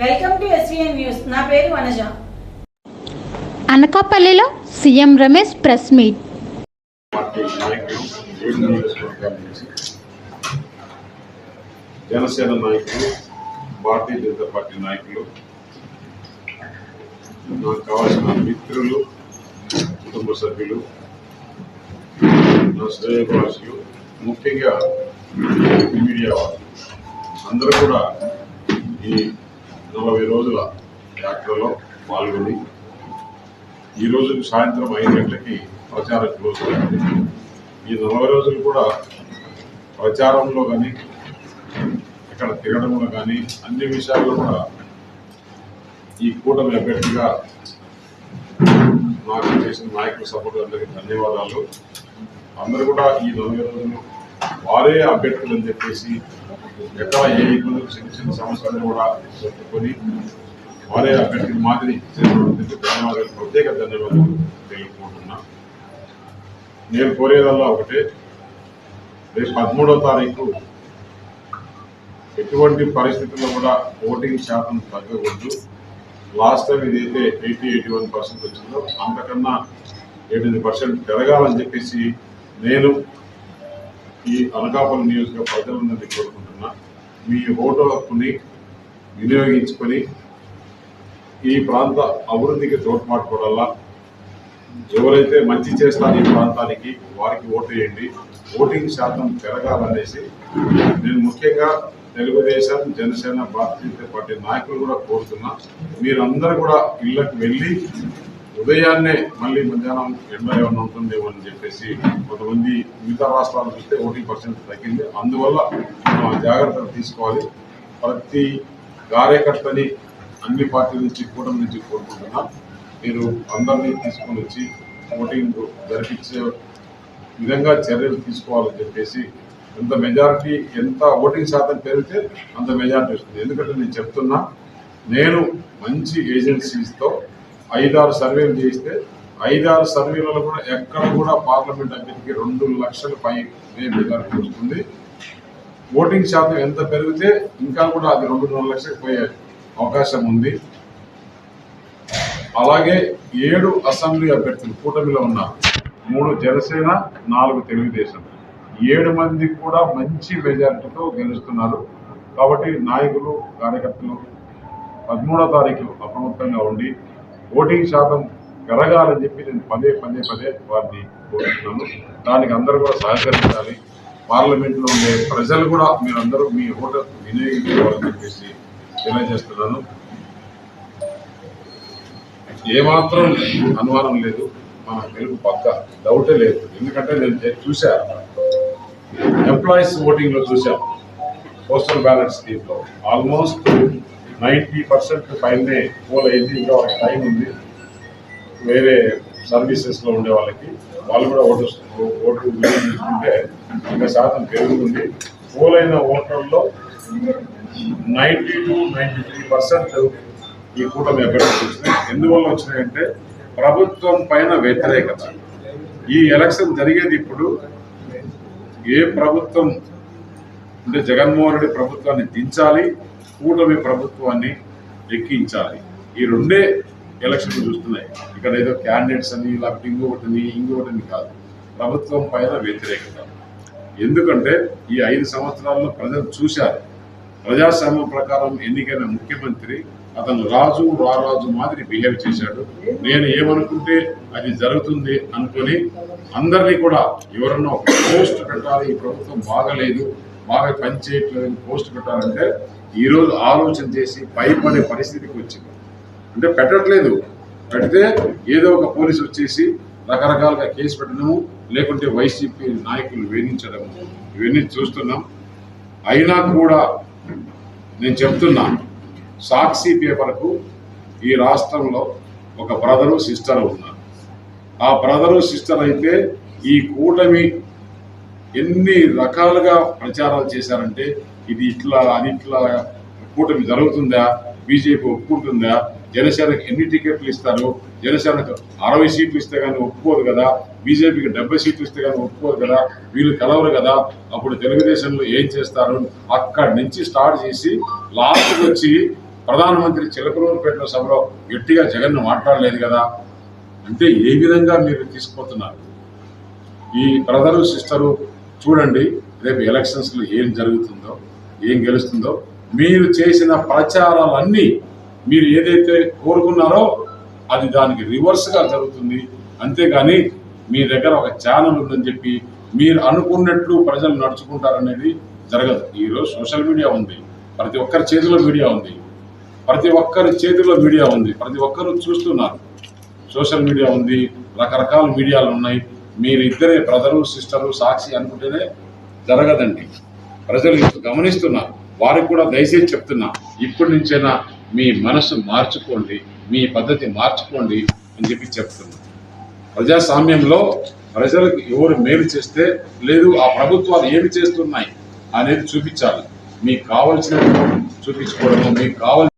Welcome to SVN news. నా పేరు వనజ. అనకాపల్లిలో CM Ramesh press meet. Janasena నాయకులు భారతీయ జనతా పార్టీ నాయకులు నాకు కావాల్సిన మిత్రులు కుటుంబ సభ్యులు నా శ్రేయభిలాషులు ముఖ్యంగా మీడియా వాళ్ళు. అందరూ కూడా ఈ నలభై రోజుల యాత్రలో పాల్గొని ఈ సాయంత్రం ఐదు గంటలకి ప్రచారం క్లోజ్ అయింది ఈ నలభై రోజులు కూడా ప్రచారంలో కానీ ఇక్కడ తిరగడంలో కానీ అన్ని విషయాల్లో కూడా ఈ కూటమి అభ్యర్థిగా నాకు చేసిన నాయకుల సపోర్ట్ అందరికీ ధన్యవాదాలు. అందరూ కూడా ఈ నలభై రోజులు వారే అభ్యర్థులు అని చెప్పేసి ఎక్కడ ఏ ఇబ్బందులు చిన్న చిన్న సమస్యలను కూడా చెప్పుకొని వారే అభ్యర్థుల మాదిరి చేసినందుకు ధన్యవాదాలు ప్రత్యేక ధన్యవాదాలు తెలుపుకుంటున్నా. నేను కోరేదల్లా ఒకటే రేపు పదమూడో తారీఖు ఎటువంటి పరిస్థితుల్లో కూడా ఓటింగ్ శాతం తగ్గకూడదు. లాస్ట్ టైం ఇదైతే ఎయిటీ ఎయిటీ వన్ పర్సెంట్ వచ్చిందో అంతకన్నా ఎయిటీ పర్సెంట్ పెరగాలని చెప్పేసి నేను ఈ అనకాపల్లి నియోజక ప్రజలందరినీ కోరుకుంటున్నా మీ ఓటు హక్కుని వినియోగించుకొని ఈ ప్రాంత అభివృద్ధికి తోడ్పాటుపడాలా ఎవరైతే మంచి చేస్తారు ఈ ప్రాంతానికి వారికి ఓటు వేయండి. ఓటింగ్ శాతం పెరగాలనేసి నేను ముఖ్యంగా తెలుగుదేశం జనసేన భారతీయ పార్టీ నాయకులు కూడా కోరుతున్నా మీరందరూ కూడా ఇళ్ళకి వెళ్ళి ఉదయాన్నే మళ్ళీ మధ్యాహ్నం ఎండ ఏమైనా ఉంటుందేమో అని చెప్పేసి కొంతమంది మిగతా రాష్ట్రాలు చూస్తే ఓటింగ్ పర్సెంట్ తగ్గింది. అందువల్ల మనం జాగ్రత్తలు తీసుకోవాలి. ప్రతి కార్యకర్తని అన్ని పార్టీల నుంచి కూటమి నుంచి కోరుకుంటున్నా. మీరు అందరినీ తీసుకొని వచ్చి ఓటింగ్ జరిపించే విధంగా చర్యలు తీసుకోవాలని చెప్పేసి ఎంత మెజారిటీ ఎంత ఓటింగ్ శాతం పెరిగితే అంత మెజారిటీ వస్తుంది. ఎందుకంటే నేను చెప్తున్నా నేను మంచి ఏజెన్సీస్తో ఐదారు సర్వేలు చేస్తే ఐదారు సర్వేలలో కూడా ఎక్కడ కూడా పార్లమెంట్ అభ్యర్థికి రెండు లక్షల పై మెజారిటీ వస్తుంది. ఓటింగ్ శాతం ఎంత పెరిగితే ఇంకా కూడా అది రెండున్నర లక్షలకు పోయే అవకాశం ఉంది. అలాగే ఏడు అసెంబ్లీ అభ్యర్థులు కూటమిలో ఉన్నారు మూడు జనసేన నాలుగు తెలుగుదేశం. ఏడు మంది కూడా మంచి మెజారిటీతో గెలుస్తున్నారు. కాబట్టి నాయకులు కార్యకర్తలు పదమూడో తారీఖు అప్రమత్తంగా ఉండి ఓటింగ్ శాతం పెరగాలని చెప్పి నేను పదే పదే పదే వారిని కోరుతున్నాను. దానికి అందరూ కూడా సహకరించాలి. పార్లమెంట్లో ఉండే ప్రజలు కూడా మీరందరూ మీ ఓటు వినియోగించుకోవాలని చెప్పేసి తెలియజేస్తున్నాను. ఏమాత్రం అనుమానం లేదు. మన తెలుగు పక్క డౌటే లేదు. ఎందుకంటే నేను చూశా. ఎంప్లాయీస్ ఓటింగ్లో చూశాను పోస్టల్ బ్యాలెట్ స్కీమ్లో. ఆల్మోస్ట్ నైంటీ పర్సెంట్ పైనే పోల్ అయింది ఇంకా టైం ఉంది. వేరే సర్వీసెస్లో ఉండే వాళ్ళకి. వాళ్ళు కూడా ఓటు ఓటు తీసుకుంటే ఇంకా శాతం పెరుగుతుంది. పోల్ అయిన ఓటర్లో ninety two ninety three percent ఈ కూటమి అభ్యర్థులు వచ్చినాయి. ఎందువల్ల వచ్చినాయంటే ప్రభుత్వం పైన వ్యతిరేకత. ఈ ఎలక్షన్ జరిగేది ఇప్పుడు ఏ ప్రభుత్వం అంటే జగన్మోహన్ రెడ్డి ప్రభుత్వాన్ని దించాలి కూటమి ప్రభుత్వాన్ని ఎక్కించాలి ఈ రెండే ఎలక్షన్లు చూస్తున్నాయి. ఇక్కడ ఏదో క్యాండిడేట్స్ అని లేకపోతే ఇంకొకటిని ఇంకొకటిని కాదు. ప్రభుత్వం పైన వ్యతిరేకత. ఎందుకంటే ఈ ఐదు సంవత్సరాల్లో ప్రజలు చూశారు. ప్రజాస్వామ్యం ప్రకారం ఎన్నికైన ముఖ్యమంత్రి అతను రాజు రారాజు మాదిరి బిహేవ్ చేశాడు. నేను ఏమనుకుంటే అది జరుగుతుంది అనుకొని అందరినీ కూడా ఎవరన్నా ఒక పోస్ట్ పెట్టాలి ఈ ప్రభుత్వం బాగలేదు బాగా పనిచేయట్లేదు పోస్ట్ పెట్టాలంటే ఈరోజు ఆలోచన చేసి భయపడే పరిస్థితికి వచ్చింది. అంటే పెట్టట్లేదు. పెడితే ఏదో ఒక పోలీసు వచ్చేసి రకరకాలుగా కేసు పెట్టడము లేకుంటే వైసీపీ నాయకులు వేధించడము. ఇవన్నీ చూస్తున్నాం. అయినా కూడా నేను చెప్తున్నా సాక్షి పేపర్కు ఈ రాష్ట్రంలో ఒక బ్రదరు సిస్టర్ ఉన్నారు. ఆ బ్రదరు సిస్టర్ అయితే ఈ కూటమి ఎన్ని రకాలుగా ప్రచారాలు చేశారంటే ఇది ఇట్లా అది ఇట్లా కూటమి జరుగుతుందా? బీజేపీ ఒప్పుకుంటుందా? జనసేనకు ఎన్ని టికెట్లు ఇస్తారు? జనసేనకు అరవై సీట్లు ఇస్తే కానీ ఒప్పుకోదు కదా? బీజేపీకి డెబ్బై సీట్లు ఇస్తే కానీ ఒప్పుకోదు కదా? వీళ్ళు కలవరు కదా? అప్పుడు తెలుగుదేశంలో ఏం చేస్తారు? అక్కడి నుంచి స్టార్ట్ చేసి లాస్ట్కి వచ్చి ప్రధానమంత్రి చిలకలూరుపేట సభలో గట్టిగా జగన్ మాట్లాడలేదు కదా? అంటే ఏ విధంగా మీరు తీసుకుపోతున్నారు? ఈ బ్రదరు సిస్టరు చూడండి రేపు ఎలక్షన్స్లో ఏం జరుగుతుందో ఏం గెలుస్తుందో మీరు చేసిన ప్రచారాలన్నీ మీరు ఏదైతే కోరుకున్నారో అది దానికి రివర్స్గా జరుగుతుంది. అంతేగాని మీ దగ్గర ఒక ఛానల్ ఉందని చెప్పి మీరు అనుకున్నట్లు ప్రజలు నడుచుకుంటారనేది జరగదు. ఈరోజు సోషల్ మీడియా ఉంది. ప్రతి ఒక్కరి చేతిలో మీడియా ఉంది. ప్రతి ఒక్కరి చేతిలో మీడియా ఉంది. ప్రతి ఒక్కరు చూస్తున్నారు. సోషల్ మీడియా ఉంది. రకరకాల మీడియాలు ఉన్నాయి. మీరిద్దరే బ్రదరు సిస్టరు సాక్షి అనుకుంటేనే జరగదండి. ప్రజలు ఇప్పుడు గమనిస్తున్నారు. వారికి కూడా దయచేసి చెప్తున్నా ఇప్పటి నుంచైనా మీ మనసు మార్చుకోండి మీ పద్ధతి మార్చుకోండి అని చెప్పి చెప్తున్నా. ప్రజాస్వామ్యంలో ప్రజలకు ఎవరు మేలు చేస్తే లేదు ఆ ప్రభుత్వాలు ఏమి చేస్తున్నాయి అనేది చూపించాలి. మీకు కావలసిన చూపించుకోవడము మీకు కావలసిన